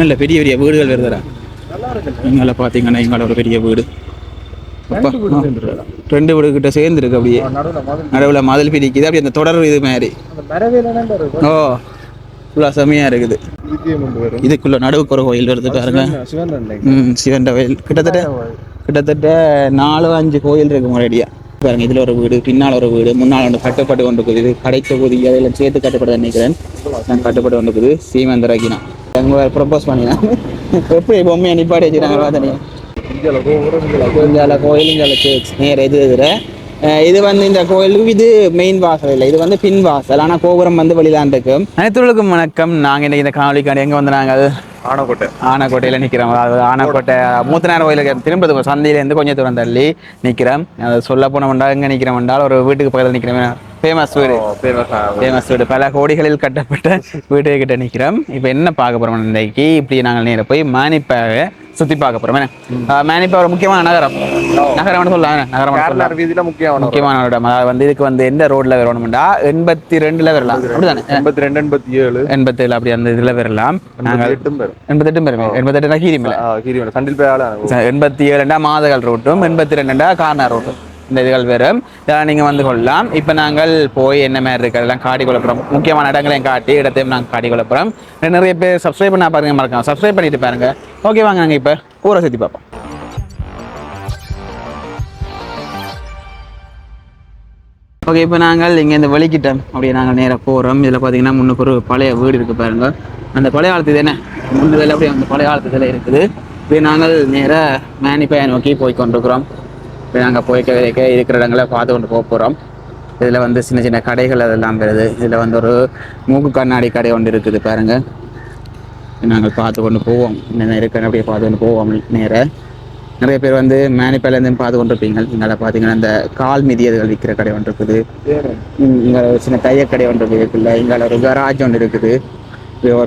நல்ல பெரிய பெரிய வீடுகள் வருதுடா இங்கே பார்த்தீங்கன்னா இங்கே ஒரு பெரிய வீடு. அப்பா, ரெண்டு வீடு கிட்ட சேர்ந்து இருக்கு அப்படியே நடுவில் மதில் பிரிக்குது அப்படியே அந்த தொடர் இது மாதிரி. ஓ ஃபுல்லாக செம்மையாக இருக்குது. இதுக்குள்ள நடுவுக்கு ஒரு கோயில் வருது பாருங்க. ம் சிவன் கோயில். கிட்டத்தட்ட கிட்டத்தட்ட நாலு அஞ்சு கோயில் இருக்கு முன்னாடியா பாருங்க இதுல ஒரு வீடு பின்னால் ஒரு வீடு முன்னால் ஒன்று கட்டுப்பாடு கொண்டு இருக்குது கடை தொகுதி அதெல்லாம் சேர்த்து கட்டுப்பாடு நினைக்கிறேன். நான் கட்டுப்பாடு கொண்டு இருக்குது சீமந்த அங்கே ப்ரப்போஸ் பண்ணினா. எப்படி பொம்மையை நிப்பாடி வச்சுக்கிறாங்க பார்த்தனே இந்தியாவில் கோயில் இந்தியாவில் சேர்ச் நேர இது இதுல அஹ் இது வந்து இந்த கோயிலுக்கு இது மெயின் வாசல் இல்லை. இது வந்து பின் வாசல். ஆனால் கோபுரம் வந்து வெளிதான் இருக்கு. அனைத்துகளுக்கும் வணக்கம். நாங்கள் இன்னைக்கு இந்த காணொலிக்காண்டி எங்கே வந்து நாங்கள் ஆனக்கோட்டை ஆனக்கோட்டையில் நிற்கிறோம் அதாவது ஆனக்கோட்டை மூத்தனார் கோயிலுக்கு திரும்ப சந்தையிலேருந்து கொஞ்சம் தூரம் தள்ளி நிற்கிறோம் அது சொல்ல போனோம்டா எங்கே நிற்கிறோம்டால் ஒரு வீட்டுக்கு பக்கத்தில் நிற்கிறோம் ஃபேமஸ் வீடு. ஃபேமஸ் வீடு. பல கோடிகளில் கட்டப்பட்ட வீடு கிட்ட நிற்கிறோம் இப்போ என்ன பார்க்க போகிறோம் இன்னைக்கு இப்படி நாங்கள் நேர போய் மானிப்பாக சுற்றி பார்க்க போகிறோம் என்ன? மானிப்பா ஒரு முக்கியமான நகரம். நகரம்னு சொல்லலாம். நகரம் வீதியில முக்கியமான முக்கியமான இடம். அதாவது வந்து இதுக்கு வந்து எந்த ரோட்ல வரணும்டா? எண்பத்தி ரெண்டுல வரலாம் அப்படிதானே? எண்பத்தி ரெண்டு எண்பத்தி ஏழு எண்பத்தி ஏழு அப்படி அந்த இதுல வரலாம். நாங்கள் எண்பத்தெட்டு பேருமே எண்பத்தெட்டு கீரி மேல கீரிவன சண்டில் பேயால எண்பத்தி ஏழுண்டா மாதகள் ரோட்டும் எண்பத்தி ரெண்டுண்டா கார்னர் ரோட்டும் இந்த இதுகள் வரும் இதெல்லாம் நீங்க வந்து கொள்ளலாம். இப்போ நாங்கள் போய் என்ன மாதிரி இருக்கிறதெல்லாம் காட்டி குழப்புறோம் முக்கியமான இடங்களையும் காட்டி இடத்தையும் நாங்கள் காட்டி குழப்புறோம் நிறைய பேர் சப்ஸ்கிரைப் பண்ண பாருங்க மறக்காம சப்ஸ்கிரைப் பண்ணிட்டு பாருங்க. ஓகே வாங்க நாங்கள் இப்போ ஊரை சுற்றி பார்ப்போம். ஓகே இப்போ நாங்கள் இங்கே இந்த வெளிக்கிட்டோம் அப்படியே நாங்கள் நேராக போகிறோம் இதில் பார்த்தீங்கன்னா முன்னுக்கு ஒரு பழைய வீடு இருக்குது பாருங்க. அந்த பழைய காலத்து தானே என்ன? முன்னுதில் அப்படியே அந்த பழைய காலத்து இதில் இருக்குது. இப்போ நாங்கள் நேராக மேனிப்பையை நோக்கி போய் கொண்டிருக்கிறோம். இப்போ நாங்கள் போய்க்க வைக்க இருக்கிற இடங்களை பார்த்து கொண்டு போக போகிறோம் இதில் வந்து சின்ன சின்ன கடைகள் அதெல்லாம் வருது. இதில் வந்து ஒரு மூக்கு கண்ணாடி கடை ஒன்று இருக்குது பாருங்க. நாங்கள் பார்த்து கொண்டு போவோம். என்னென்ன இருக்குன்னு அப்படியே பார்த்து கொண்டு போவோம் நேராக நிறைய பேர் வந்து மேனிப்பேலேருந்து பார்த்து கொண்டிருப்பீங்க. இங்கே பார்த்தீங்கன்னா இந்த கால் மிதியதுகள் விற்கிற கடை ஒன்று இருக்குது. இங்கே ஒரு சின்ன தையக்கடை ஒன்று இருக்குல்ல இங்கே ஒரு கராஜ் ஒன்று இருக்குது.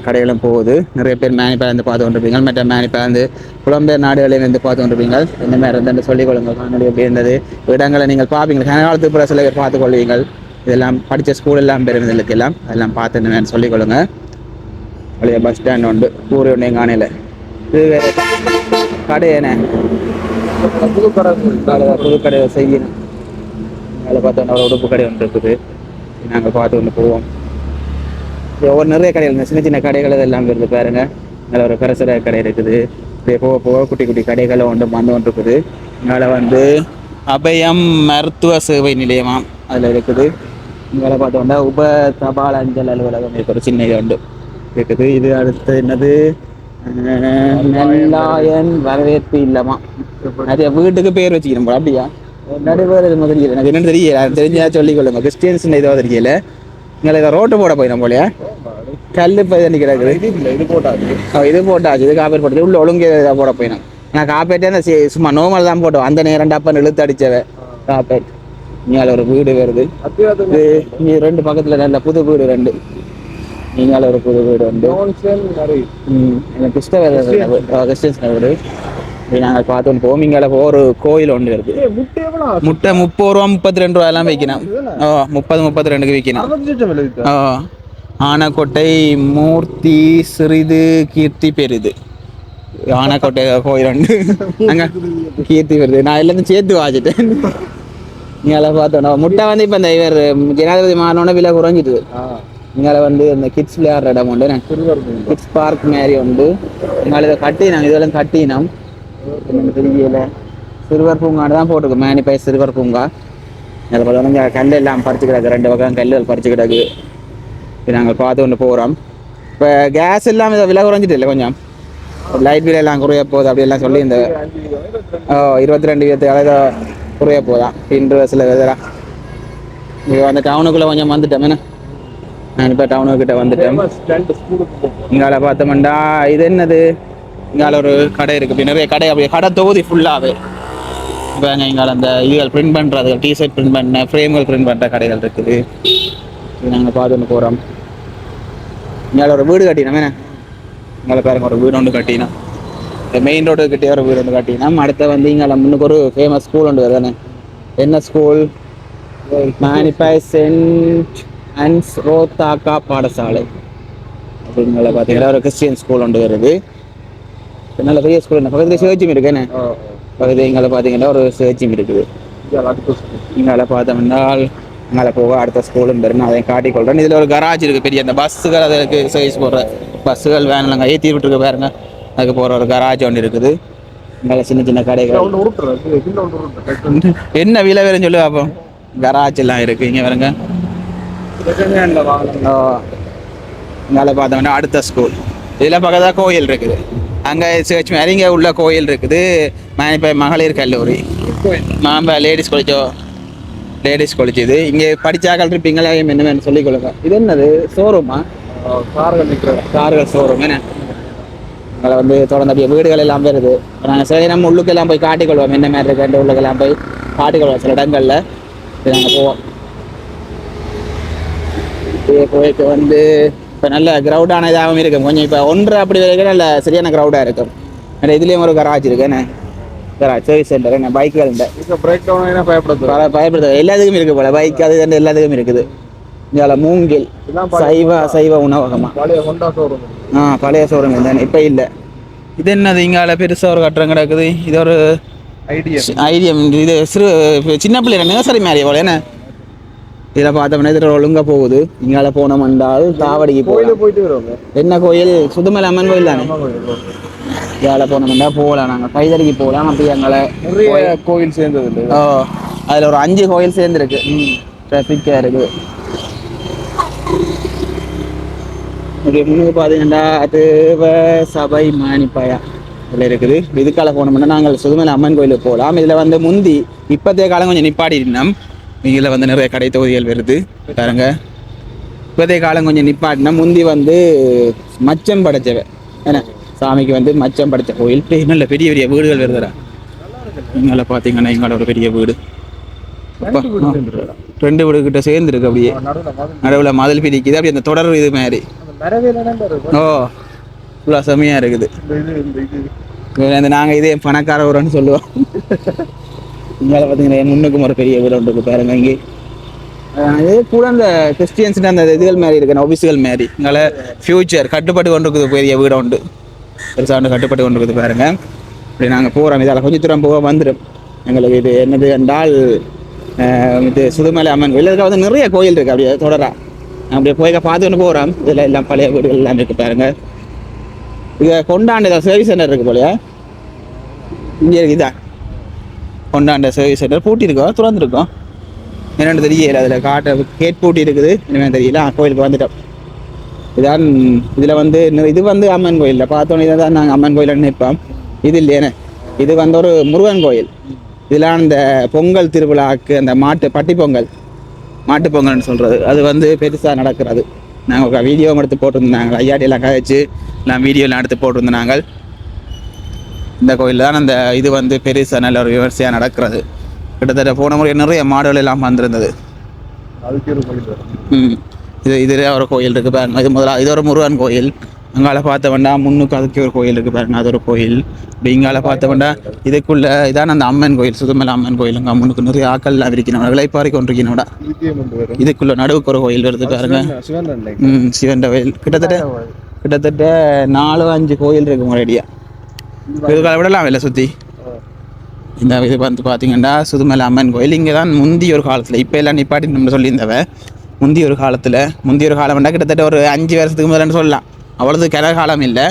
கடைகளும் போகுது. நிறைய பேர் மேனிப்பேலேருந்து பார்த்து கொண்டிருப்பீங்க மற்ற மேனிப்பேலேருந்து புலம்பெயர் நாடுகளிலிருந்து பார்த்து கொண்டிருப்பீங்க இந்த மாதிரி இருந்தேன் சொல்லிக் கொள்ளுங்கள். காணொலி எப்படி இருந்தது? இடங்களை நீங்கள் பார்ப்பீங்க கனகாலத்துக்கு பிற சில பேர் பார்த்து கொள்வீங்கள் இதெல்லாம் படித்த ஸ்கூல் எல்லாம் பெருந்தலுக்கு எல்லாம். அதெல்லாம் பார்த்து என்னன்னு சொல்லிக் கொள்ளுங்கள். பழைய பஸ் ஸ்டாண்ட் உண்டு. ஊர் ஒன்று எங்கள் ஆணையில் இது கடை என்ன? புது கடை புது கடையை செய்யணும் அதில் பார்த்தோன்னா ஒரு உடுப்பு கடை ஒன்று இருக்குது. நாங்கள் பார்த்து கொண்டு போவோம். ஒரு ஒவ்வொரு நிறைய கடைகள் சின்ன சின்ன கடைகள் இதெல்லாம் இருக்குது பாருங்க. அதில் ஒரு கரசர கடை இருக்குது. இப்படியே போக போக குட்டி குட்டி கடைகள் ஒன்று வந்து ஒன்று இருக்குது. இங்கால வந்து அபயம் மருத்துவ சேவை நிலையமாம் அதில் இருக்குது. இங்கால பார்த்தோம்னா உப தபால் அஞ்சல் அலுவலகம் இருக்கிற ஒரு சின்ன இது உண்டு. இருக்குது. இது அடுத்து என்னது? நல்லாயன் நெல்லாயன் வரவேற்பு இல்லமா. நிறைய வீட்டுக்கு பேர் வச்சுக்கணும் அப்படியா? நடுவர் தெரியல எனக்கு என்னன்னு தெரியல. தெரிஞ்சா சொல்லிக் கொள்ளுங்க. கிறிஸ்டியன்ஸ் இதோ தெரியல. இங்கே இதை ரோட்டு போட போயிடும் போலயா? கல் இப்போ தண்ணி கிடக்குது இது போட்டாச்சு. இது போட்டாச்சு. இது காப்பேட் போட்டது. உள்ள ஒழுங்கு இதை போட போயிடும் நான் காப்பேட்டே அந்த சும்மா நோமல் தான் போட்டோம். அந்த நேரம் டப்பன் இழுத்து அடிச்சவ காப்பேட் இங்கே ஒரு வீடு வருது. இது இங்க ரெண்டு பக்கத்துல நல்ல புது வீடு ரெண்டு. நீங்கால ஒரு புது வீடு உண்டு நிறைய ம், எனக்கு கிறிஸ்தவ கிறிஸ்டியன்ஸ் வீடு. நாங்கள் பார்த்தோம் போவோம். இங்கால ஒரு கோயில் ஒன்று இருக்கு. முட்டை முப்பது ரூபா முப்பத்தி ரெண்டு ரூபா எல்லாம் விற்கணும் ஓ முப்பது முப்பத்தி ரெண்டுக்கு விற்கணும். ஓ ஆனக்கோட்டை மூர்த்தி சிறிது கீர்த்தி பெரிது. ஆனக்கோட்டை கோயில் உண்டு அங்க கீர்த்தி பெரிது. நான் எல்லாத்தையும் சேர்த்து வாச்சிட்டேன் நீங்கள பார்த்தோம் முட்டை வந்து இப்போ இந்த இவர் ஜனாதிபதி மாறினோட விலை குறைஞ்சிட்டு ஆ, இங்கால வந்து இந்த கிட்ஸ் விளையாடுற இடம் உண்டு. கிட்ஸ் பார்க் மாதிரி உண்டு. எங்களை இதை கட்டினோம். இதெல்லாம் கட்டினோம். தெரியல சிறுவர் பூங்கான்னு தான் போட்டிருக்கு. மேனிப்பை சிறுவர் பூங்கா. அதில் பார்த்தோம்னா கல் எல்லாம் பறிச்சு கிடக்கு. ரெண்டு பக்கம் கல்லுகள் பறிச்சு கிடக்கு. இது நாங்கள் பார்த்து கொண்டு போகிறோம் இப்போ கேஸ் எல்லாம் இதை விலை குறைஞ்சிட்டு இல்லை கொஞ்சம்? லைட் பில் எல்லாம் குறைய போகுது அப்படி எல்லாம் சொல்லி இந்த. ஓ இருபத்தி ரெண்டு இருபத்தி ஏழு குறைய போதான் இன்று சில இதெல்லாம். இது அந்த டவுனுக்குள்ளே கொஞ்சம் வந்துட்டோம். என்ன? நான் இப்போ டவுனுக்கிட்ட வந்துட்டேன். இங்கால பார்த்தோம்டா இது என்னது? இங்கால ஒரு கடை இருக்கு. இப்படி நிறைய கடை அப்படியே கடை தொகுதி ஃபுல்லாகவே இப்போ இங்கால அந்த இதுகள் பிரிண்ட் பண்ணுறது டிஷர்ட் பிரிண்ட் பண்ண ஃப்ரேம்கள் பிரிண்ட் பண்ணுற கடைகள் இருக்குது. நாங்கள் பார்த்துன்னு போகிறோம் இங்கால ஒரு வீடு கட்டினோம். என்ன? இங்கால பாருங்க ஒரு வீடு ஒன்று கட்டினோம். இந்த மெயின் ரோடு கிட்டே ஒரு வீடு ஒன்று கட்டினோம். அடுத்த வந்து இங்கால முன்னுக்கு ஒரு ஃபேமஸ் ஸ்கூல் ஒன்று வருதானே என்ன? ஸ்கூல் மேனிஃபை சென்ட் அன்ஸ் ரோத்தாக்கா பாடசாலை அப்படிங்கிற பார்த்தீங்கன்னா ஒரு கிறிஸ்டியன் ஸ்கூல் ஒன்று வருது நல்ல பெரிய ஸ்கூல் என்ன பக்கத்துல சேர்ச்சும் இருக்கு என்ன? ஆ. பக்கத்து எங்களை பார்த்தீங்கன்னா ஒரு சேர்ச்சும் இருக்குது. இங்கால பார்த்தோம்னா அங்கால போக அடுத்த ஸ்கூலும் பெருன்னு அதை காட்டிக்கொள்றேன் இதில் ஒரு கராஜ் இருக்குது பெரிய அந்த பஸ்ஸுகள் அதுக்கு சர்வீஸ் போடுற பஸ்ஸுகள் வேன்லாம் ஏற்றி விட்டுருக்கு பாருங்க. அதுக்கு போகிற ஒரு கராஜ் ஒன்று இருக்குது. இங்கே சின்ன சின்ன கடைகள். என்ன விலை வேறும் சொல்லு பார்ப்போம் கராஜ் எல்லாம் இருக்கு இங்கே வருங்க வாங்கலாம் இங்கால பார்த்தோம்னா அடுத்த ஸ்கூல் இதில் பக்கத்தில் கோயில் இருக்குது. அங்கே சர்ச் மாதிரி இங்கே உள்ள கோயில் இருக்குது. இப்போ மகளிர் கல்லூரி. மாம்ப லேடிஸ் காலேஜோ லேடிஸ் காலேஜ் இது. இங்கே படிச்சாக்கள் இருப்பீங்களா? என்ன வேணும் சொல்லிக் கொள்ளுங்க. இது என்னது? ஷோரூமா கார்கள் நிற்கிறேன் கார்கள் ஷோரூம் என்ன? அங்கே வந்து தொடர்ந்து அப்படியே வீடுகள் எல்லாம் வருது. நாங்கள் சில நம்ம உள்ளுக்கெல்லாம் போய் காட்டிக்கொள்வோம் என்ன மாதிரி இருக்கு? உள்ளுக்கெல்லாம் போய் காட்டிக்கொள்வோம் சில இடங்களில். நாங்கள் போவோம். போயிட்டு வந்து இப்போ நல்ல க்ரௌடான இதாகவும் இருக்கும். கொஞ்சம் இப்போ ஒன்று அப்படி வரைக்கும் நல்ல சரியான க்ரௌடாக இருக்கும். ஏன்னா இதுலேயும் ஒரு கராஜ் இருக்கு. என்ன? கராஜ் சர்வீஸ் சென்டர் என்ன? பைக்குகள் இந்த. பிரேக் டவுன் பயப்படுது பல பயப்படுத்த எல்லாத்துக்கும் இருக்கு போல. பைக் அது இது எல்லாத்துக்கும் இருக்குது. இங்கே மூங்கில் சைவ அசைவ உணவகமா? பழைய ஹொண்டா ஷோரூம் ஆ பழைய ஷோரூம் தானே இப்போ இல்லை. இது என்னது? இங்கால பெருசாக ஒரு கட்டுறம் கிடக்குது இது ஒரு ஐடியா ஐடியம் இது சிறு சின்ன பிள்ளைங்க நர்சரி மாதிரி போல. என்ன? இதில் பார்த்தோம்னா இதில் ஒழுங்கா போகுது. இங்கால போனோம்னால் தாவடிக்கு போகலாம். கோயிலுக்கு போயிட்டு வருவாங்க என்ன கோயில்? சுதுமலை அம்மன் கோயில் தானே? இதில் போனோம்னா போகலாம். நாங்கள் கைதடிக்கு போகலாம். அப்படி எங்களை கோயில் சேர்ந்தது ஓ அதில் ஒரு அஞ்சு கோயில் சேர்ந்துருக்கு. ட்ராஃபிக்காக இருக்குது இப்படி முன்னுக்கு பார்த்தீங்கன்னா சபை மானிப்பாயா இதில் இருக்குது. இதுக்கால போனோம்னா நாங்கள் சுதுமலை அம்மன் கோயிலுக்கு போகலாம். இதில் வந்து முந்தி இப்போதைய காலம் கொஞ்சம் நிப்பாட்டினோம் இதில் வந்து நிறைய கடை தொகுதிகள் வருது. பாருங்க. இப்போதைய காலம் கொஞ்சம் நிப்பாட்டினா முந்தி வந்து மச்சம் படைச்சவ என்ன? சாமிக்கு வந்து மச்சம் படைச்ச கோயில். நல்ல பெரிய பெரிய வீடுகள் வருதுடா. இங்கே பார்த்தீங்கன்னா இங்கே ஒரு பெரிய வீடு. ரெண்டு வீடு கிட்ட சேர்ந்து இருக்கு அப்படியே. நடுவில் மதில் பிரிக்குது. அப்படி அந்த தொடர் இது மாதிரி. ஓ ஃபுல்லாக செம்மையாக இருக்குது. இந்த நாங்கள் இதே. பணக்கார ஊரன்னு சொல்லுவோம். இங்கால பார்த்தீங்கன்னா என் முன்னுக்கும் ஒரு பெரிய வீடு ஒன்று இருக்கு பாருங்க இங்கே. அஹ் இது கூட அந்த கிறிஸ்டியன்ஸ் அந்த இதுகள் மாதிரி இருக்கு ஆஃபீஸுகள் மாதிரி. இங்கால ஃபியூச்சர் கட்டுப்பட்டு கொண்டு இருக்குது பெரிய வீடு உண்டு பெருசாக ஒன்று கட்டுப்பட்டு கொண்டு இருக்குது பாருங்க. இப்படி நாங்கள் போகிறோம் இதால் கொஞ்சம் தூரம் போக வந்துடும். எங்களுக்கு இது என்னது என்றால் இது சுதுமலை அம்மன் கோயில். இதுல வந்து நிறைய கோயில் இருக்குது அப்படியே தொடரா. அப்படியே போய் பார்த்துக்கிட்டு போகிறோம் இதில் எல்லாம் பழைய வீடுகள் எல்லாம் இருக்கு பாருங்க. இது கொண்டாண்டு சர்வீஸ் சென்டர் இருக்கு போலயா? இங்கே இருக்குதா கொண்டாண்ட சர்வீஸ் சென்டர் பூட்டிருக்கோம் திறந்துருக்கோம் என்னென்னு தெரியல. அதில் காட்ட கேட் பூட்டி இருக்குது. என்னென்னு தெரியல. கோயிலுக்கு வந்துட்டோம். இதான் இதில் வந்து இன்னும் இது வந்து அம்மன் கோயிலில். பார்த்தோன்னே இதை தான் நாங்கள் அம்மன் கோயிலில் நிற்போம் இது இல்லையேனே இது வந்து ஒரு முருகன் கோயில். இதில் அந்த பொங்கல் திருவிழாக்கு அந்த மாட்டு பட்டி பொங்கல். மாட்டு பொங்கல்னு சொல்கிறது அது வந்து பெருசாக நடக்கிறது. நாங்கள் வீடியோவும் வீடியோ எடுத்து போட்டிருந்தாங்க ஐயாட்டி எல்லாம் கழிச்சு எல்லாம் வீடியோலாம் எடுத்து போட்டிருந்தோம் நாங்கள். இந்த கோயில் தான் அந்த இது வந்து பெருசாக நல்ல ஒரு விமர்சையாக நடக்கிறது. கிட்டத்தட்ட போன முறை நிறைய மாடுகள் எல்லாம் வந்திருந்தது. ம். இது இதில் ஒரு கோயில் இருக்குது பாருங்க. இது முதல்ல இது ஒரு முருகன் கோயில். அங்கால பார்த்தவண்டா முன்னுக்கு அதுக்கு ஒரு கோயில் இருக்குது பாருங்க. அது ஒரு கோயில். இப்படி இங்கால பார்த்தவண்டா இதுக்குள்ள இதான் அந்த அம்மன் கோயில் சுதுமலை அம்மன் கோயில். அங்கே முன்னுக்கு நிறைய ஆக்கள்லாம் இருக்கணும் விளைப்பாரி கொண்டிருக்கணும்டா இதுக்கே கொண்டு வரும் இதுக்குள்ள நடுவுக்கு ஒரு கோயில் வருது பாருங்க. ம் சிவன் கோயில். கிட்டத்தட்ட கிட்டத்தட்ட நாலு அஞ்சு கோயில் இருக்கு முறையடியா இதுக்கால விடலாம் வெளில சுற்றி இந்த இது வந்து பார்த்தீங்கன்னா சுதுமலை அம்மன் கோயில். இங்கே தான் முந்தி ஒரு காலத்தில் இப்போ எல்லாம் நிப்பாட்டி நம்ம சொல்லியிருந்தவ முந்தி ஒரு காலத்தில் முந்தி ஒரு காலம் வேண்டாம் கிட்டத்தட்ட ஒரு அஞ்சு வருஷத்துக்கு முதல்னு சொல்லலாம். அவ்வளோது கிள காலம் இல்லை.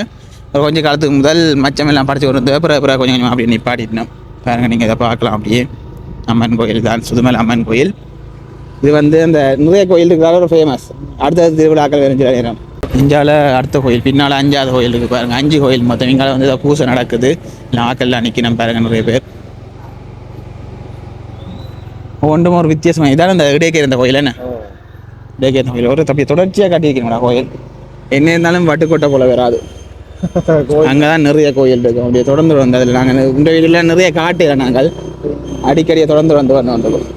ஒரு கொஞ்சம் காலத்துக்கு முதல் மச்சம் எல்லாம் படித்து கொண்டு பிறகு பிறகு கொஞ்சம் கொஞ்சம் அப்படியே நிப்பாட்டிட்டோம் பாருங்க நீங்கள் இதை பார்க்கலாம் அப்படியே. அம்மன் கோயில் தான் சுதுமலை அம்மன் கோயில். இது வந்து அந்த நிறைய கோயில் ஒரு ஃபேமஸ் அடுத்தது திருவிழாக்கள் வேறு நேரம். இந்தியாவில் அடுத்த கோயில் பின்னால் அஞ்சாவது கோயில் இருக்குது பாருங்க. அஞ்சு கோயில் மொத்தம். இங்கால வந்து ஏதோ பூசை நடக்குது. ஆக்கள்லாம் நிற்கணும் பாருங்க நிறைய பேர். ஒன்றும் ஒரு வித்தியாசமாக இதான இந்த இடையே இருந்த கோயில் என்ன? இடையே கோயில். ஒரு தப்பி தொடர்ச்சியாக காட்டியிருக்கீங்களா கோயில். என்ன இருந்தாலும் வட்டுக்கோட்டை போல வராது. அங்கே தான் நிறைய கோயில் இருக்கும். அப்படியே தொடர்ந்து வந்து அதில் நாங்கள் இந்த வீட்டில் நிறைய காட்டுல நாங்கள். அடிக்கடி தொடர்ந்து வந்து வந்து வந்துடுவோம்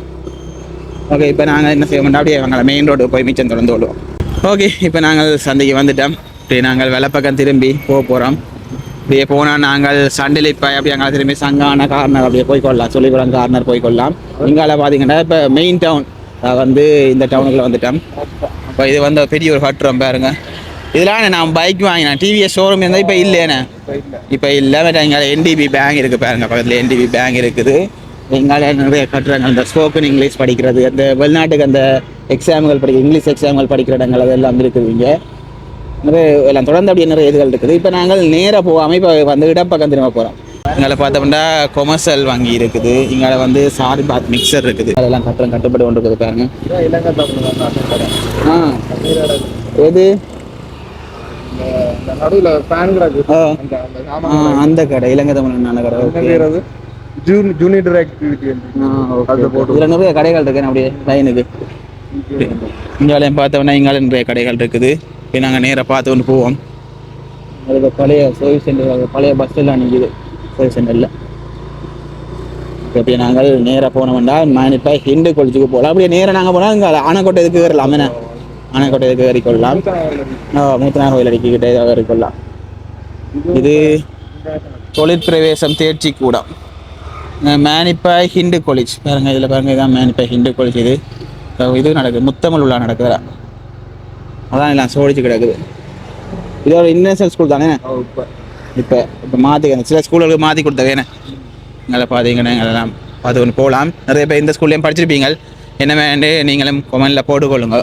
ஓகே இப்போ நாங்கள் என்ன செய்ய மாட்டோம் அப்படியே நாங்கள் மெயின் ரோடு போய் மிச்சம் தொடர்ந்து விடுவோம் ஓகே இப்போ நாங்கள் சந்தைக்கு வந்துட்டோம். இப்படி நாங்கள் வெள்ளப்பக்கம் திரும்பி போக போகிறோம் இப்படியே போனால் நாங்கள் சண்டில் இப்போ அப்படி அங்கே திரும்பி சங்கான கார்னர் அப்படியே போய்க்கொள்ளலாம். சொல்லிக்குளம் கார்னர் போய்க்கொள்ளலாம். இங்கால பார்த்தீங்கன்னா இப்போ மெயின் டவுன் வந்து இந்த டவுனுக்குள்ளே வந்துட்டோம். இப்போ இது வந்து பெரிய ஒரு கட்டுறம் பாருங்க. இதெல்லாம் நான் பைக் வாங்கினேன். டிவிஎஸ் ஷோரூம் இருந்தால் இப்போ இல்லைண்ணே இப்போ இல்லை. வேற இங்கே என்டிபி பேங்க் இருக்குது பாருங்க. பக்கத்தில் என்டிபி பேங்க் இருக்குது. எங்கால நிறைய கட்டுறாங்க அந்த ஸ்போக்கன் இங்கிலீஷ் படிக்கிறது அந்த வெளிநாட்டுக்கு அந்த எக்ஸாம்கள் படிக்க இங்கிலீஷ் எக்ஸாம்கள் படிக்கிற இடங்கள் அதெல்லாம் இருக்குது இங்கே. நிறைய எல்லாம் தொடர்ந்து அப்படியே நிறைய இதுகள் இருக்குது. இப்போ நாங்கள் நேராக போகாமல் இப்போ வந்து இடப்பக்கம் திரும்ப போகிறோம் இங்கே பார்த்தோம்னா கொமர்ஷியல் வங்கி இருக்குது. இங்கே வந்து சாரி பாத் மிக்சர் இருக்குது. அதெல்லாம் கட்டுறம் கட்டுப்பட்டு கொண்டு இருக்குது பாருங்க. ஆ. எது? நடுவுல. அந்த கடை. இலங்கை தமிழ் நல்ல கடை ஜூன் ஜூனியர் ஆக்டிவிட்டி அது போட்டு இதில் நிறைய கடைகள் இருக்கு அப்படியே லைனுக்கு இங்காலையும் பார்த்தோம்னா இங்கால நிறைய கடைகள் இருக்குது. இப்போ நாங்கள் நேராக பார்த்து கொண்டு போவோம். அதுக்கு பழைய சர்வீஸ் சென்டர் பழைய பஸ் ஸ்டாண்டில் நிற்கிது சர்வீஸ் சென்டரில் அப்படியே நாங்கள் நேராக போனோம்னா இப்போ ஹிண்டு கொளிச்சுக்கு போகலாம். அப்படியே நேராக நாங்கள் போனால் இங்கே ஆனைக்கோட்டை இதுக்கு ஏறலாம்? என்ன? ஆனைக்கோட்டை இதுக்கு ஏறிக்கொள்ளலாம்? மூத்தனார் கோயில் அடிக்கிட்டே ஏறிக்கொள்ளலாம். இது தொழிற்பிரவேசம் தேர்ச்சி கூடம் மேனிப்பாய் ஹிண்டு காலேஜ் பாருங்க இதில் பாருங்க இதான் மேனிப்பாய் ஹிண்டு காலேஜ் இது. இது நடக்குது. முத்தமிழ் உலா நடக்குதுடா. அதான் எல்லாம் சோடிச்சு கிடக்குது. இது ஒரு இன்டர்நேஷனல் ஸ்கூல் தானே? இப்ப. இப்போ இப்போ மாற்றி சில ஸ்கூல்களுக்கு மாற்றி கொடுத்த வேணே எங்களை பார்த்தீங்கன்னா எங்களெல்லாம் பார்த்து கொண்டு போகலாம். நிறைய பேர் இந்த ஸ்கூல்லையும் படிச்சிருப்பீங்க. என்ன வேண்டு நீங்களும் கொமெண்டில் போட்டுக்கொள்ளுங்க.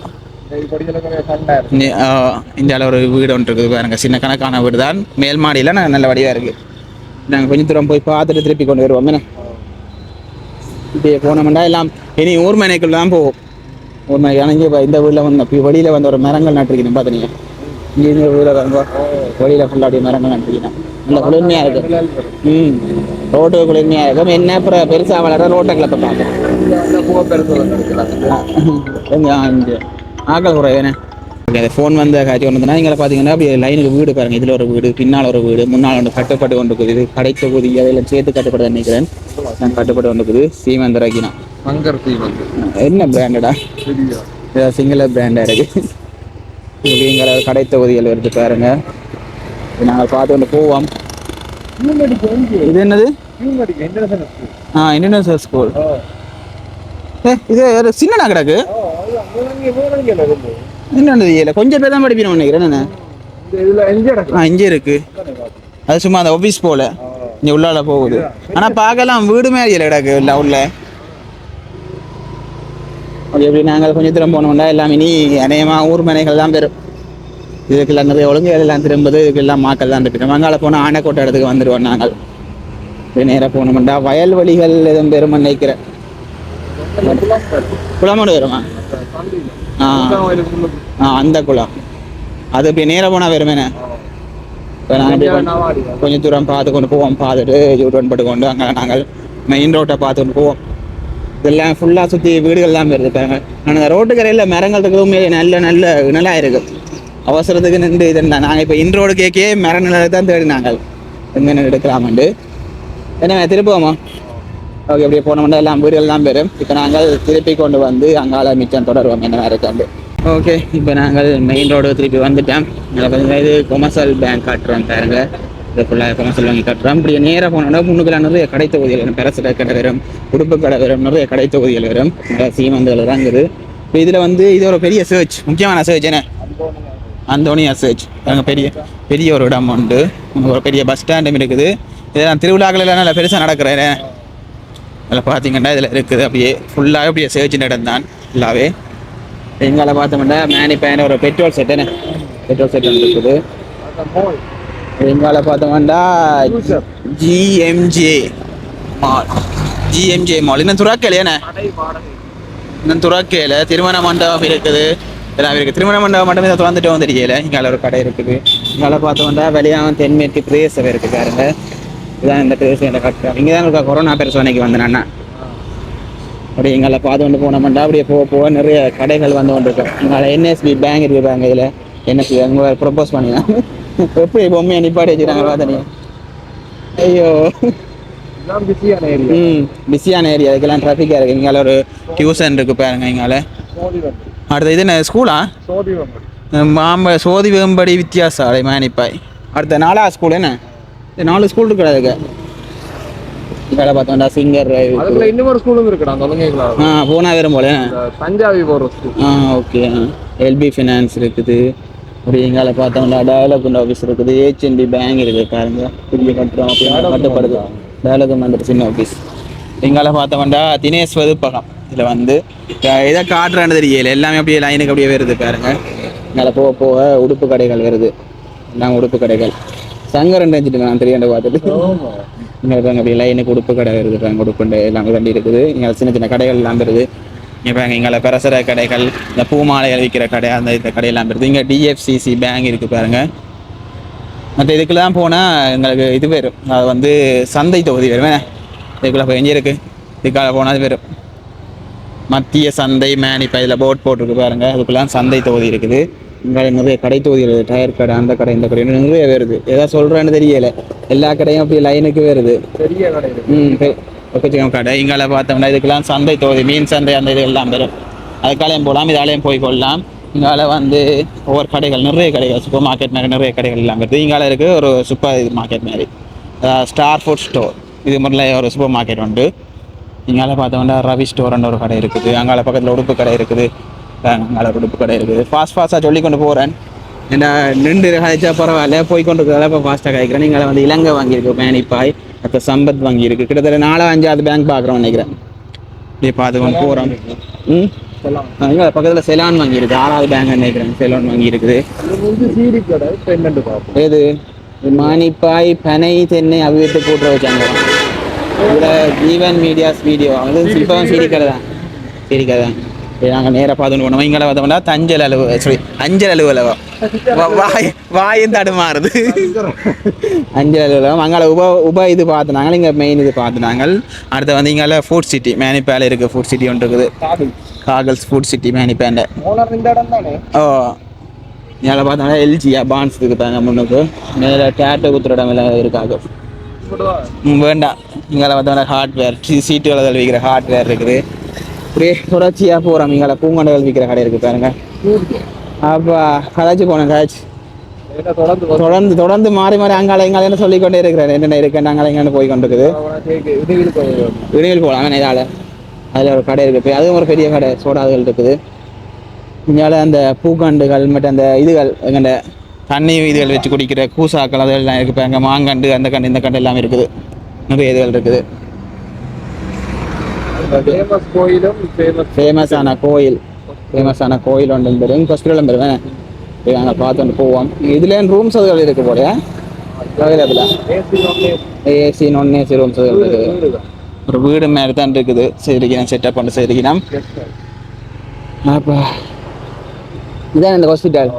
இந்தியாவில் ஒரு வீடு ஒன்று இருக்குது பாருங்க. சின்ன கணக்கான வீடு தான் மேல் மாடியில் நல்ல வடிவாக இருக்குது நாங்கள் கொஞ்சம் தூரம் போய் பார்த்துட்டு திருப்பி கொண்டு வருவோம். என்ன? இப்படியே போனோம்னா எல்லாம் இனி ஊர் மனைக்குள்ள தான் போவோம். ஊர் மனை ஆனால் இங்கே இந்த வீட்டில் வந்து இப்போ வெளியில் வந்து ஒரு மரங்கள் நட்டுருக்கணும் பார்த்தீங்க இங்கே இந்த வீட்டில் வந்து வெளியில் ஃபுல்லாக அப்படியே மரங்கள் நட்டுருக்கணும் நல்ல குளிர்மையாக இருக்குது ம். ரோட்டு குளிர்மையாக இருக்கும். என்ன அப்புறம் பெருசாக வளர ரோட்டை கிளப்ப பார்ப்போம் அந்த பூவை பெருசு ஓகே அந்த ஃபோன் வந்த காட்சி ஒன்று வந்ததுன்னா இங்கே பார்த்தீங்கன்னா அப்படியே லைனுக்கு வீடு பாருங்க. இதில் ஒரு வீடு பின்னால் ஒரு வீடு முன்னால் ஒன்று கட்டுப்பட்டு கொண்டு இருக்குது. இது கடை தொகுதி அதெல்லாம் சேர்த்து கட்டுப்பட்டு நினைக்கிறேன். நான் கட்டுப்பட்டு கொண்டு இருக்குது. சீமந்தராக்கினா மங்கர் தீ வந்து என்ன பிராண்டடா சிங்கிள் பிராண்டாக இருக்கு. இது எங்களை கடை தொகுதிகள் வருது பாருங்க. நாங்கள் பார்த்து கொண்டு போவோம். இது என்னது? ஆ இன்டர்நேஷனல் ஸ்கூல் ஏ இது ஒரு சின்னடா கிடக்கு. என்னது இல்லை கொஞ்சம் பேர் தான் படிப்பினோம் நினைக்கிறேன். ஆ இங்கே இருக்கு. அது சும்மா அந்த ஆஃபீஸ் போல. இங்கே உள்ளால போகுது. ஆனால் பார்க்கலாம். வீடு மாதிரி இல்லை கிடக்கு. இல்லை உள்ள. எப்படி நாங்கள் கொஞ்சம் தூரம் போனோம்னா எல்லாம் இனி அநேகமாக ஊர் மனைகள் தான் பெறும். இதுக்கெல்லாம் நிறைய ஒழுங்குகள் எல்லாம் திரும்புது. இதுக்கெல்லாம் மாக்கள் தான் இருக்கு மங்கால போனால் ஆனைக்கோட்டை இடத்துக்கு வந்துடுவோம் நாங்கள். நேராக போனோம்டா. வயல்வெளிகள் எதுவும் பெரும் நினைக்கிறேன். குளமோடு வருமா? அந்த குளம். அது இப்படி நேரம் போனால் வெறுமேனே கொஞ்சம் தூரம் பார்த்து கொண்டு போவோம். பார்த்துட்டு யூட்டன் போட்டு கொண்டு அங்கே நாங்கள் மெயின் ரோட்டை பார்த்து கொண்டு போவோம். இதெல்லாம் ஃபுல்லாக சுற்றி வீடுகள் தான் வருது பாருங்க ஆனால் அந்த ரோட்டு கரையில் மரங்கள் இருக்கிறதுமே நல்ல நல்ல நிழலாக இருக்குது அவசரத்துக்கு நின்று இது நாங்கள் இப்போ இன் ரோடு கேக்கே மர நிழலை தான் தேடினாங்க. எங்கே எடுக்கலாமண்டு என்ன திருப்போமா ஓகே அப்படியே போனோம்னா எல்லாம் வீடுகள் தான் பெறும் இப்போ நாங்கள் திருப்பி கொண்டு வந்து அங்கால மிச்சம் தொடருவோம் என்ன இருக்காண்டு ஓகே இப்போ நாங்கள் மெயின் ரோடு திருப்பி வந்துட்டோம். இதில் பார்த்தீங்கன்னா இது கொமர்சல் பேங்க் காட்டுறோம் பாருங்க. இது ஃபுல்லாக கொமர்ஷியல் வங்கி காட்டுறோம். இப்படி நேராக போனோம்னா முன்னுக்கெல்லாம் நிறைய கடை தொகுதிகள் வரும். பெரசட கடை வரும். உடுப்பு கடை வரும். நிறைய கடை தொகுதிகள் வரும். நிறைய தான் இருக்குது. இப்போ இதில் வந்து இது ஒரு பெரிய சர்ச் முக்கியமான சர்ச் என்ன? அந்தோனியா சர்ச் அங்கே பெரிய பெரிய ஒரு இடம் உண்டு. ஒரு பெரிய பஸ் ஸ்டாண்டும் இருக்குது. இதெல்லாம் திருவிழாக்கள் எல்லாம் நல்லா பெருசாக நடக்கிறேன் அதில் பார்த்தீங்கன்னா இதில் இருக்குது. அப்படியே ஃபுல்லாக அப்படியே சர்ச் நடந்தான். ஃபுல்லாகவே எங்களை பார்த்தோம்னா மேனி பேன் ஒரு பெட்ரோல் செட் என்ன பெட்ரோல் செட் ஒன்று இருக்குது எங்களை பார்த்தோம்னா ஜிஎம்ஜே மால் ஜிஎம்ஜே மால் இன்னும் துறாக்கலையானே இன்னும் துறாக்கையில் திருமண மண்டபம் இருக்குது. எல்லாம் இருக்குது. திருமண மண்டபம் மட்டும் இதை திறந்துட்டு வந்துருக்கல இங்கால ஒரு கடை இருக்குது. இங்கால பார்த்தோம்னா வெளியாகம் தென்மேற்கு பிரதேசம் இருக்குது பாருங்கள் இதான் இந்த பிரதேசம் இந்த கட்டம் இங்கே தான் இருக்கா கொரோனா பரிசோதனைக்கு வந்தேன் அண்ணா. அப்படியே எங்களை பார்த்து கொண்டு போனோம்னா அப்படியே போக போக நிறைய கடைகள் வந்து கொண்டு இருக்கும் இங்கே என்எஸ்பி பேங்க் இருக்கு பாருங்க இதில். என்எஸ்பி அங்கே ப்ரொப்போஸ் பண்ணிதான் எப்படி பொம்மையை நிப்பாட்டி வச்சுக்கிறாங்க பார்த்தனே ஐயோ. பிஸியான ஏரியா ம் பிஸியான ஏரியா இதுக்கெல்லாம் டிராஃபிக்காக இருக்குது இங்கால ஒரு டியூஷன் இருக்கு பாருங்க வந்து அடுத்து இது என்ன ஸ்கூலா சோதி மாம்ப சோதி வேம்படி வித்தியாசாலை மேனிப்பாய். அடுத்த நாலா ஸ்கூல் என்ன? நாலு ஸ்கூல் இருக்கு அதுக்கு வேலை பார்த்தோம்டா சிங்கர் அதுக்குள்ள இன்னொரு ஸ்கூலும் இருக்குடா ஒழுங்கைகளா ஆ போனா வரும் போல. பஞ்சாபி போற ஸ்கூல் ஆ ஓகே எல்பி ஃபினான்ஸ் இருக்குது. அப்படி எங்கால பார்த்தோம்னா டெவலப்மெண்ட் ஆஃபீஸ் இருக்குது. ஏஹெச்என்பி பேங்க் இருக்குது பாருங்க. புதிய கட்டுறோம் கட்டப்படுது. டெவலப்மெண்ட் சின்ன ஆஃபீஸ் எங்கால பார்த்தோம்னா தினேஷ் வதுப்பகம் இதில் வந்து எதை காட்டுறான்னு தெரியல. எல்லாமே அப்படியே லைனுக்கு அப்படியே வருது பாருங்க. எங்கால போக போக உடுப்பு கடைகள் வருது. எல்லாம் உடுப்பு கடைகள். சங்கரன் நினைச்சிட்டு நான் தெரியாண்ட பார்த்துட்டு. இங்கே அப்படியே லைனுக்கு உடுப்பு கடை வருது பாருங்க உடுப்பு எல்லாமே வண்டி இருக்குது. இங்கே சின்ன சின்ன கடைகள் எல்லாம் இங்கே பாருங்க இங்கே பிரசர கடைகள் இந்த பூமாலைகள் விற்கிற கடை அந்த இந்த கடையெல்லாம் வருது இங்கே டிஎஃப்சிசி பேங்க் இருக்குது பாருங்க. மற்ற இதுக்கெல்லாம் போனால் எங்களுக்கு இது வரும். அது வந்து சந்தை தொகுதி வரும் என்ன? இதுக்குள்ள போய் எங்கே இருக்குது இதுக்காக போனால் அது வரும். மத்திய சந்தை மேனிப்பா இதில் போட் போட்டிருக்கு பாருங்க. அதுக்குலாம் சந்தை தொகுதி இருக்குது. நிறைய கடை தொகுதி இருக்குது டயர் கடை அந்த கடை இந்த கடை நிறைய வருது. ஏதாவது சொல்கிறேன்னு தெரியல. எல்லா கடையும் அப்படியே லைனுக்கு வருது. பெரிய கடை இருக்கு. ம் ஒக்கச்சிக்கம் கடை. இங்கால பார்த்தோம்னா இதுக்கெல்லாம் சந்தை தொகுதி மீன் சந்தை அந்த இது எல்லாம் வரும். அதுக்காலையும் போகலாம் இதாலையும் போய் கொள்ளலாம். இங்கால வந்து ஒவ்வொரு கடைகள் நிறைய கடைகள் சூப்பர் மார்க்கெட் மாதிரி நிறைய கடைகள் எல்லாம் வருது. இங்கால இருக்கு ஒரு சூப்பர் இது மார்க்கெட் மாதிரி. ஸ்டார் ஃபுட் ஸ்டோர் இது மாதிரில ஒரு சூப்பர் மார்க்கெட் உண்டு. இங்கால பார்த்தோம்னா ரவி ஸ்டோர்னு ஒரு கடை இருக்குது. அங்கால பக்கத்தில் உடுப்பு கடை இருக்குது. நல்ல உடுப்பு கடை இருக்குது ஃபாஸ்ட் ஃபாஸ்ட்டாக சொல்லி கொண்டு போகிறேன் என்ன நின்று காய்ச்சா பரவாயில்ல. போய் கொண்டு இருக்கிறதால இப்போ ஃபாஸ்ட்டாக காய்க்கிறேன். நீங்கள் வந்து இலங்கை வாங்கியிருக்கு மேனிப்பாய் அப்போ சம்பத் வாங்கியிருக்கு. கிட்டத்தட்ட நாலா அஞ்சாவது பேங்க் பார்க்குறோம் நினைக்கிறேன். இப்படியே அது கொண்டு போகிறோம் ம்? இங்கே பக்கத்தில் செலான் வாங்கியிருக்கு. ஆறாவது பேங்க் நினைக்கிறேன். செலான் வாங்கியிருக்குது இருக்குது மானிப்பாய் பனை தென்னை அவிட்டு போட்டு வச்சாங்க. இதில் ஜீவன் மீடியாஸ் வீடியோ. அது இப்போ சீடி கடை தான் சீடி கடை தான் நாங்கள் நேராக பார்த்து போனோம். இங்கே பார்த்தோம்னா தஞ்சல் அலுவ சாரி அஞ்சல் அலுவலகம். வாய் வாயும் தடுமாறுது. அஞ்சல் அலுவலகம். அங்கே உப உப இது பார்த்துனாங்க. இங்கே மெயின் இது பார்த்துனாங்க. அடுத்து வந்து இங்கே ஃபுட் சிட்டி மேனிப்பேல இருக்குது ஃபுட் சிட்டி ஒன்று இருக்குது. காகல்ஸ் ஃபுட் சிட்டி மேனிப்பேண்ட ஓ இதில் பார்த்தோம்னா எல்ஜியா பான்ஸ் இருக்குதாங்க முன்னுக்கு. மேலே டேட்டோ குத்துற இடம் எல்லாம் இருக்காங்க வேண்டாம். இங்கே பார்த்தோம்னா ஹார்ட்வேர் சீட்டு சீட்டுகளை வைக்கிற ஹார்ட்வேர் இருக்குது. அப்படியே தொடர்ச்சியாக போகிறோம் இங்கே பூங்கொண்டைகள் விற்கிற கடை இருக்குது பாருங்க. அப்போ கதாச்சு போனேன் கதாச்சு தொடர்ந்து தொடர்ந்து மாறி மாறி அங்கால எங்கால என்ன சொல்லிக்கொண்டே இருக்கிறேன் என்னென்ன இருக்கு அங்கால இங்கே போய் கொண்டு இருக்குது அவனை போகலாம். இதால அதில் ஒரு கடை இருக்குது அதுவும் ஒரு பெரிய கடை. சோடாதுகள் இருக்குது. இங்கால அந்த பூக்கண்டுகள் மற்றும் அந்த இதுகள் எங்கண்ட தண்ணி இதுகள் வச்சு குடிக்கிற கூசாக்கள் அதெல்லாம் இருக்குது இப்போ எங்கள் மாங்கண்டு அந்த கண்டு இந்த கண்டு எல்லாமே இருக்குது. நிறைய இதுகள் இருக்குது. ஃபேமஸான கோயில் ஃபேமஸான கோயில் ஒன்று பெரும் ஹாஸ்பிட்டலும் பெறுவேன் போய் அங்கே பார்த்துட்டு போவோம். இதுல ரூம்ஸ் அதுகள் இருக்கு போல? அவைலபிளா ஏசி நான் ஏசி ரூம்ஸ் இருக்குது. ஒரு வீடு மாதிரி தான் இருக்குது. சரிக்கணும் செட்டப் பண்ணி சரிக்கணும். அப்போ. இதான் இந்த hospital.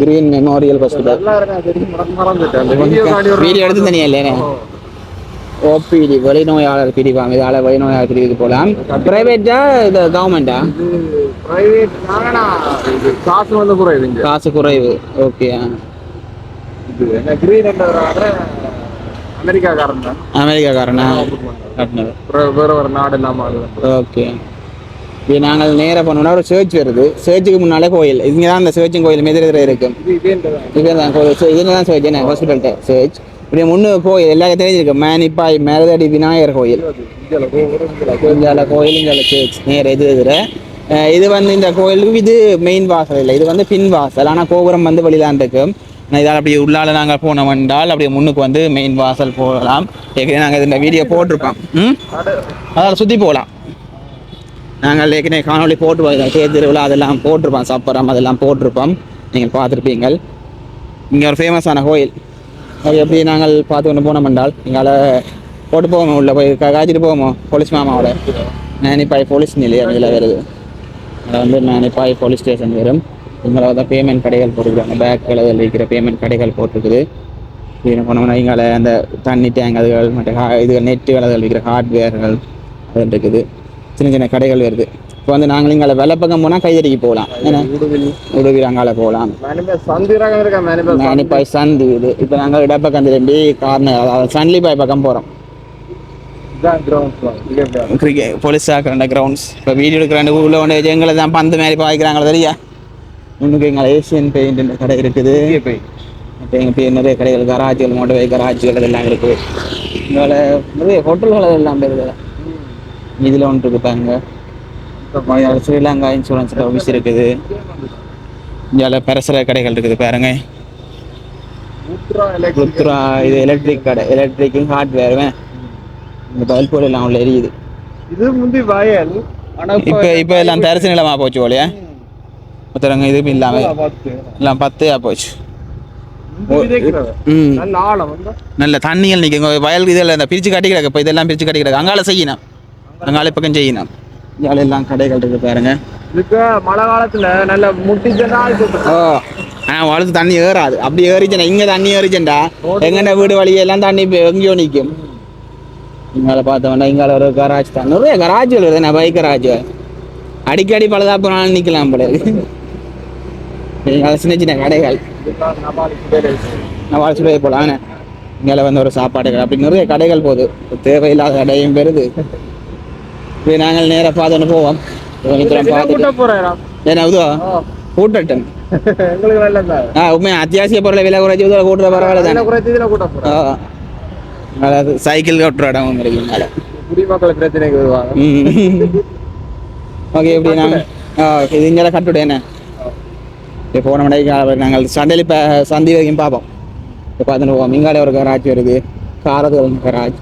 Green memorial hospital video எடுத்து தனியா இல்லையா. ஓபிடி வெளிநோயாளர் பிரிவாங்க இதால வெளிநோயாளர் பிரிவுக்கு போகலாம் பிரைவேட்டா இது கவர்மெண்டா இது. இது காசு வந்து இங்க. காசு குறைவு ஓகே இது அமெரிக்காக்காரன் தான். அமெரிக்காக்காரனா? வேற- வேற நாடு இல்லாம ஆளு வந்து. ஓகே இது நாங்கள் நேராக போனோம்னா ஒரு சர்ச் வருது. சர்ச்சுக்கு முன்னாலே கோயில். இங்கே தான் அந்த சர்ச்சும் கோயில் எதிர எதிர இருக்கு இது. இது தான் கோயில். இதுல தான் சர்ச் என்ன? ஹாஸ்பிட்டல்கிட்ட சர்ச் இப்படி முன்னு கோயில் எல்லாருக்கும் தெரிஞ்சிருக்கு மேனிப்பாய் மேலதடி விநாயகர் கோயில். இந்தியாவில் கோயில் இந்தியாவில் நேர் நேர இது எதிர இது வந்து இந்த கோயிலுக்கு இது மெயின் வாசல் இல்லை. இது வந்து பின் வாசல். ஆனால் கோபுரம் வந்து வெளியிலான் இருக்கும் இதால் அப்படி உள்ளால நாங்கள் போனோம் என்றால் அப்படியே முன்னுக்கு வந்து மெயின் வாசல் போகலாம். ஏற்கனவே நாங்கள் இந்த வீடியோ போட்டிருப்போம் ம்? அதால் சுற்றி போகலாம். நாங்கள் ஏற்கனவே காணொளி போட்டு போயிருக்கோம் தேர் திருவிழா அதெல்லாம் போட்டிருப்போம். சப்பரம் அதெல்லாம் போட்டிருப்போம். நீங்கள் பார்த்துருப்பீங்கள். இங்கே ஒரு ஃபேமஸான கோயில். அது எப்படி நாங்கள் பார்த்து கொண்டு போனோம் என்றால் எங்களால் போட்டு போவோம் உள்ள போய் காய்ச்சிட்டு போவோமோ போலீஸ் மாமாவோட. நானிப்பாய் போலீஸ் நிலையம் இதில் வருது. அதை வந்து நானிப்பாய் போலீஸ் ஸ்டேஷன் வரும். இங்கே தான் பேமெண்ட் கடைகள் போட்டுருக்காங்க பேக் கலரில் விற்கிற பேமெண்ட் கடைகள் போட்டிருக்குது. இது போனோம்னா இங்கால அந்த தண்ணி டேங்க் அதுகள் மற்ற இது நெட்டு அதுகள் விற்கிற ஹார்ட்வேர்கள் அது இருக்குது. சின்ன சின்ன கடைகள் வருது. இப்போ வந்து நாங்கள் இங்கே வெள்ளை பக்கம் போனால் கைதடிக்கு போகலாம். ஏன்னா உடுவில். அங்கால போகலாம். மேனிப்பாய் சந்தி இது. இப்போ நாங்கள் இடப்பக்கம் திரும்பி கார்னர் அதாவது சன்லிபாய் பக்கம் போகிறோம்? கிரிக்கெட் போலீஸ் ஆக்கிற கிரவுண்ட்ஸ் இப்போ வீடியோ எடுக்கிற உள்ள ஒன்று எங்களை தான் பந்து மாதிரி பாய்க்கிறாங்களோ தெரியா? முன்னுக்கு எங்களை ஏசியன் பெயிண்ட் கடை இருக்குது. இப்போ எங்கள் பேர் நிறைய கடைகள் கராஜ்கள் மோட்டவே கராஜ்கள் அதெல்லாம் இருக்குது. இங்கே நிறைய ஹோட்டல்கள் அதெல்லாம் இருக்குது. இதில் ஒன்று இருக்குதாங்க இந்த பையன் ஸ்ரீலங்கா இன்சூரன்ஸ் ஆஃபீஸ் இருக்குது. இங்கே பரசர கடைகள் இருக்குது பாருங்க. எலக்ட்ரிக் ருத்ரா இது எலக்ட்ரிக் கடை. எலக்ட்ரிக்கும் ஹார்ட்வேருமே இந்த பல்ப் போர்டு எல்லாம் உள்ள எரியுது. இது முந்தி வயல். இப்போ இப்போ எல்லாம் தரிசு நிலமா போச்சு போலையா. ஒருத்தரங்க இதுவும் இல்லாமல் பார்த்து. எல்லாம் பத்தையா போச்சு. நல்ல தண்ணிகள் நிற்கும் வயல் இதில் இந்த பிரித்து கட்டி கிடக்கு இப்போ இதெல்லாம் பிரித்து கட்டி கிடக்கு அங்கால செய்யணும். அங்கால பக்கம் செய்யணும். இங்கால எல்லாம் கடைகள் இருக்கு பாருங்க. இதுக்கு மழை காலத்துல நல்ல முட்டிச்சனா ஆனால் வளர்த்து தண்ணி ஏறாது. அப்படி ஏறிச்சேன் இங்கே தண்ணி ஏறிச்சேன்டா எங்கண்ட வீடு வழியெல்லாம் தண்ணி எங்கேயோ நிற்கும் இங்கால பார்த்தோம்னா இங்கால ஒரு கராஜ் தான். நிறைய கராஜ்கள் வருது நான் பைக் கராஜ் அடிக்கடி பழுதாப்புனாலும் நிற்கலாம் போல. இங்கால சின்ன சின்ன கடைகள். நான் வாழ்ச்சி போய் போகலாம் இங்கே வந்து ஒரு சாப்பாடு கடை. அப்படி நிறைய கடைகள் போகுது. தேவையில்லாத கடையும் பெறுது. இப்போ நாங்கள் நேராக பார்த்துன்னு போவோம். ஏன்னா இதுவா ஆ. அத்தியாவசிய பொருளை விலை குறைச்சி இதுல கூட்டுற பரவாயில்ல தானே? குறைச்சி இதுல கூட்ட போறேன். ஆ. அதாவது சைக்கிள் ஓட்டுற இடம் இருக்குனால குடிமக்கள் பிரச்சனைக்கு வருவாங்க ஓகே நாங்கள் இது இங்கே கட்டுவிட என்ன? இப்போ போன மணிக்கு நாங்கள் சண்டையில் இப்போ சந்தி வரைக்கும் பார்ப்போம். இப்போ பார்த்துட்டு போவோம். இங்காலே ஒரு கராஜ் வருது காரதுகள் கராஜ்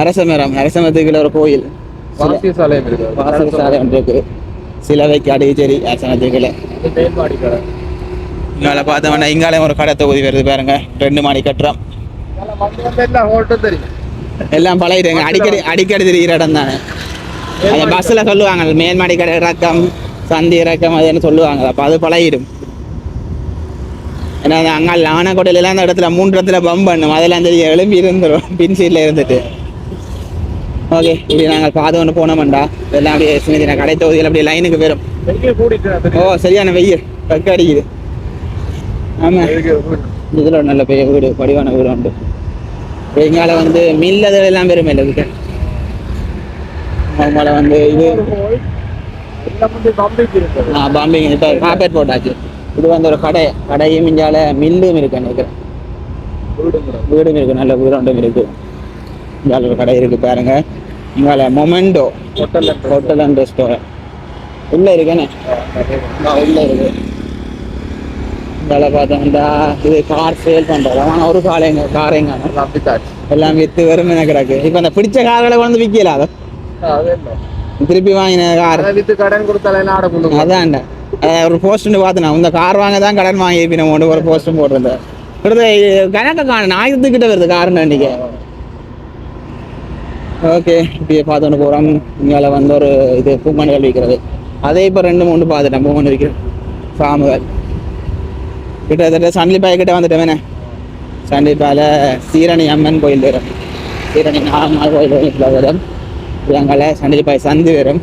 அரச மரம் அரச மரத்துக்குள்ள ஒரு கோயில். சாலை இருக்கு. ஒன்று சிலவைக்கு அடிச்சேரி கடை. இங்கால பார்த்தோம்னா இங்காலே ஒரு கடை தொகுதி வருது பாருங்க. ரெண்டு மாடி கட்டுறோம். எல்லாம் பழகிடுங்க அடிக்கடி அடிக்கடி தெரிகிற இடம் தானே. அந்த பஸ்ஸில் சொல்லுவாங்க மேல்மாடி கடை இறக்கம் சந்தி இறக்கம் அதுன்னு சொல்லுவாங்க அப்போ அது பழகிடும். ஏன்னா அந்த அங்கே ஆனக்கோட்டையில அந்த இடத்துல மூன்று இடத்துல பம்ப் பண்ணும். அதெல்லாம் தெரியும். எழும்பி இருந்துடும் பின் சீட்டில் இருந்துட்டு. ஓகே இப்படி நாங்கள் பார்த்து ஒன்று போனோம்டா. எல்லாம் அப்படியே சின்ன சின்ன கடை தொகுதியில் அப்படியே லைனுக்கு வரும் ஓ சரியான வெயில். வெக்க அடிக்குது. ஆமாம் இதில் ஒரு நல்ல பெரிய வீடு படிவான வீடு உண்டு. எங்கால வந்து மில்லது எல்லாம் பெருமை இல்லை இதுக்கு அவங்கள வந்து இது ஆ, பாம்பே இப்போ காப்பேட் போட்டாச்சு. இது வந்து ஒரு கடை. கடையும் இஞ்சால மில்லும் இருக்கு நினைக்கிறேன் வீடும் இருக்கு நல்ல வீடு ஒன்றும் இருக்கு. இங்கால ஒரு கடை இருக்கு பாருங்க. இங்கால மொமெண்டோ ஹோட்டல் ஹோட்டல் அண்ட் ரெஸ்டாரண்ட் உள்ள இருக்கேனே. உள்ள இருக்கு. இங்கால பார்த்தோம்னா இது கார் சேல் பண்றது ஆனால் ஒரு காலைங்க காரைங்க அப்படித்தான் எல்லாம் வித்து வெறும் கிடக்கு. இப்போ அந்த பிடிச்ச கார்களை வந்து விற்கல அதை. திருப்பி வாங்கின கார் வித்து கடன் கொடுத்தாலே என்ன ஆட கொண்டு அதான்டா. ஒரு போஸ்ட் பார்த்தேன். இந்த கார் வாங்க தான் கடன் வாங்கி இப்போ ஒரு போஸ்ட்டும் போட்டிருந்தேன். கணக்க காணும். ஆயிரத்துக்கிட்ட வருது காருன்னு அன்றைக்கி ஓகே இப்படியே பார்த்துட்டு போகிறோம் இங்கே வந்து ஒரு இது பூமணிகள் விற்கிறது. அதே இப்போ ரெண்டு மூணு பார்த்துட்டேன் பூமணி விற்கிறது ஃபார்முகள். கிட்டத்தட்ட சண்டிலிப்பாய் கிட்ட வந்துட்டேன் சண்டிப்பாயில் சீரணி அம்மன் கோயில் வரும். சீரணி நாகம்மாள் கோயில் வரும் வரும். எங்களை சண்டிலிப்பாய் சந்து வரும்.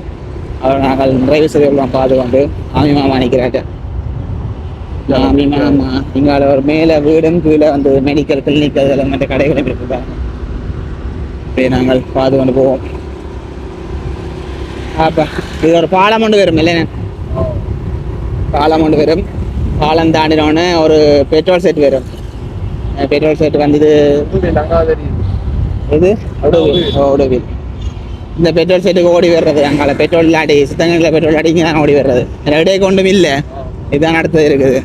அவர் நாங்கள் நிறைவு செய்துள்ளோம் பார்த்து கொண்டு ஆமி மாமா நிற்கிறாங்க ஆமி மாமா இங்கால ஒரு மேலே வீடும் கீழே வந்து மெடிக்கல் கிளினிக் அதெல்லாம் மற்ற கடைகளும் இருக்கு அப்படியே நாங்கள் பார்த்து கொண்டு போவோம். அப்போ இது ஒரு பாலம் ஒன்று வரும் இல்லைண்ணே? பாலம் ஒன்று வரும். பாலம் தாண்டினோடனே ஒரு பெட்ரோல் செட் வரும். பெட்ரோல் செட் வந்தது இது உடவில் இந்த பெட்ரோல் செட்டுக்கு ஓடி வர்றது அங்கால பெட்ரோல் இல்லாடி சித்தங்களில் பெட்ரோல் அடிங்க தான் ஓடி வர்றது. ரெடே கொண்டும் இல்லை. இதுதான் அடுத்தது இருக்குது.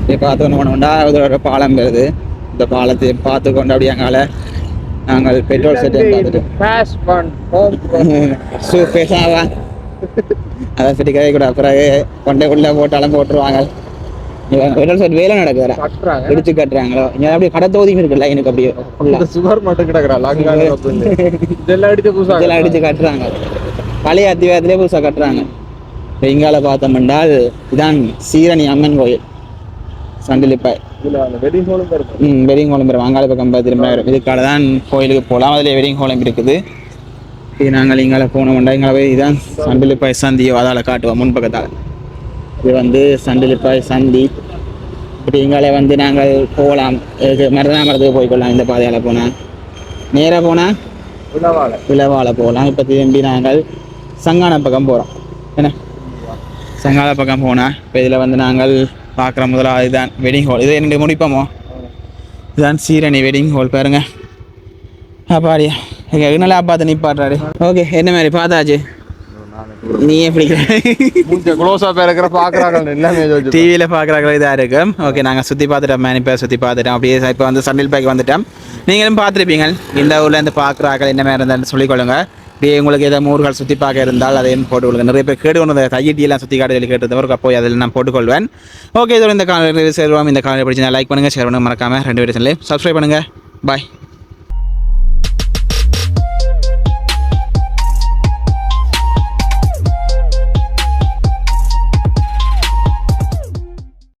இப்படி பார்த்து கொண்டு போனோம்னா இது ஒரு பாலம் வருது. இந்த பாலத்தை பார்த்து கொண்டு அப்படியே அங்கால நாங்கள் பெட்ரோல் செட்டை பார்த்துட்டு ஃபேஷ் பன் ஹோம் சூ பேசாவா அதான் சரி கதை கூட. பிறகு கொண்டே உள்ள போட்டாலும் போட்டுருவாங்க. பெட்ரோல் செட் வேலை நடக்குதுடா கட்டுறாங்க. இடிச்சு கட்டுறாங்களோ? இங்கே அப்படியே கடை தொகுதியும் இருக்குல்ல எனக்கு அப்படியே சுகர் மட்டும் கிடக்குறா லங்கான இதெல்லாம் அடிச்சு புதுசா இதெல்லாம் அடிச்சு கட்டுறாங்க. பழைய அத்திவாரத்திலே புதுசாக கட்டுறாங்க. இப்போ இங்கால பார்த்தோம் என்றால் இதான் சீரணி அம்மன் கோயில். சண்டிலிப்பாய் இதுல அந்த வெட்டிங் ஹோலும் இருக்கும் ம் வெடிங் கோலம் பெறும் அங்கால பக்கம் திரும்ப வரும் இதுக்கால தான் கோயிலுக்கு போகலாம். அதில் வெடிங் கோலம் இருக்குது. இது நாங்கள் இங்கால போனோம்டா இங்கால போய் இதுதான் சண்டிலிப்பாய் சந்தியோ அதால் காட்டுவோம் முன்பக்கத்தால். இது வந்து சண்டிலிப்பாய் சந்தி. இப்படி இங்கால வந்து நாங்கள் போகலாம். இதுக்கு மருதநாமரத்துக்கு போய்க்கொள்ளலாம். இந்த பாதையால் போனால் நேராக போனால் உணவால விளவால போகலாம். இப்போ திரும்பி நாங்கள் சங்கான பக்கம் போகிறோம் என்ன? சங்கான பக்கம் போனால் இப்போ இதில் வந்து நாங்கள் பார்க்குற முதலாவது இதுதான் வெட்டிங் ஹால் இது ரெண்டு முடிப்போமோ இதுதான் சீரணி வெட்டிங் ஹால் பாருங்க. அப்பாடியா எங்கள் நல்லா பார்த்து நிப்பாட்டுறாரு. ஓகே என்ன மாதிரி பார்த்தாச்சு? நாளைக்கு நீ எப்படி மூஞ்ச க்ளோஸாக இருக்கிற பார்க்குறாங்க எல்லாமே டிவியில் பார்க்குறாங்களோ இதாக இருக்கும் ஓகே நாங்கள் சுற்றி பார்த்துட்டோம் மேனி பேர் சுற்றி பார்த்துட்டோம். அப்படியே இப்போ வந்து சண்டில் பேக் வந்துட்டோம். நீங்களும் பார்த்துருப்பீங்க. இந்த ஊரில் இருந்து பார்க்குறாங்க என்ன மாதிரி இருந்தாலும் சொல்லிக்கொள்ளுங்க அப்படியே உங்களுக்கு ஏதாவது ஊர்கள் சுற்றி பார்க்க இருந்தால் அதையும் போட்டுக்கொள்ளுங்க நிறைய பேர் கேடு ஒன்று கையிட்டியெல்லாம் சுற்றி காடு கேட்டதவருக்கு போய் அதில் நான் போட்டுக்கொள்வேன் ஓகே இதோட இந்த காலையில் சேருவோம் இந்த காலையில் பிடிச்சி லைக் பண்ணுங்கள் ஷேர் பண்ணுங்கள் மறக்காமல் ரெண்டு பேரும் சப்ஸ்கிரைப் பண்ணுங்கள் பாய்